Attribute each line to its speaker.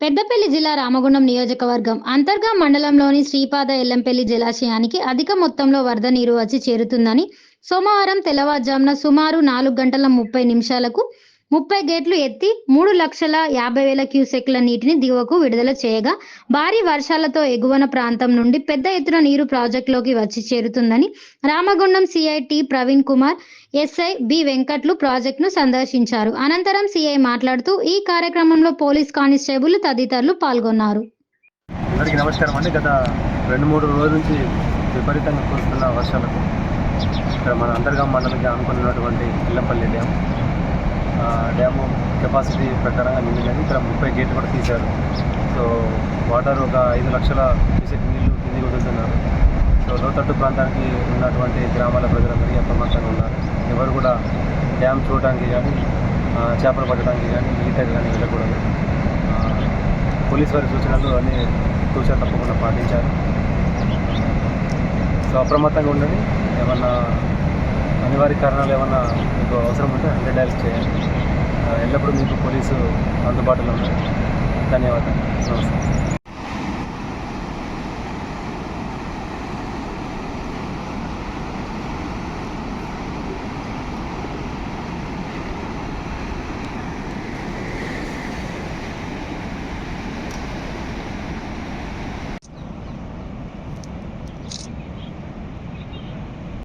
Speaker 1: పెద్దపల్లి జిల్లా రామగుండం నియోజకవర్గం అంతర్గా మండలంలోని శ్రీపాద ఎల్లంపల్లి జలాశయానికి అధిక మొత్తంలో వరద నీరు వచ్చి చేరుతుందని సోమవారం తెల్లవారుజామున సుమారు నాలుగు గంటల ముప్పై నిమిషాలకు ముప్పై గేట్లు ఎత్తి మూడు లక్షల యాభై వేల క్యూసెక్ల నీటిని దిగువకు విడుదల చేయగా భారీ వర్షాలతో ఎగువన ప్రాంతం నుండి పెద్ద ఎత్తున నీరు ప్రాజెక్టులోకి వచ్చి చేరుతుందని Ramagundam CIT Praveen Kumar SI B Venkatlu ప్రాజెక్టును సందర్శించారు. అనంతరం సిఐ మాట్లాడుతూ ఈ కార్యక్రమంలో పోలీస్ కానిస్టేబుల్ తదితరులు పాల్గొన్నారు.
Speaker 2: నమస్కారం అండి. గత రెండు మూడు రోజుల నుంచి విపరీతంగా కురుస్తున్న వర్షాలకు ఇక్కడ మన అంతర్గాం మండలికి అనుకున్నటువంటి ఇల్లంపల్లి డ్యామ్. డ్యాము కెపాసిటీ ప్రకారంగా నిండినది ఇక్కడ ముప్పై గేట్లు కూడా తీశారు. సో వాటర్ ఒక ఐదు లక్షల క్యూసెక్ నీళ్ళు కిందికి వదులుతున్నారు సో లోతట్టు ప్రాంతానికి ఉన్నటువంటి గ్రామాల ప్రజలందరికీ అప్రమత్తంగా ఉన్నారు. ఎవరు కూడా డ్యామ్ చూడడానికి కానీ చేపలు పట్టడానికి కానీ ఈతకి కానీ వెళ్ళకూడదు. పోలీస్ వారి సూచనలు అన్ని సూచన తప్పకుండా పాటించారు సో అప్రమత్తంగా ఉండండి. ఏమన్నా అనివార్య కారణాలు ఏమన్నా మీకు అవసరం ఉంటే హండ్రెడ్ డైల్స్ చేయండి. ఎల్లప్పుడూ మీకు పోలీసు అందుబాటులో ఉన్నారు ధన్యవాదాలు. నమస్తే.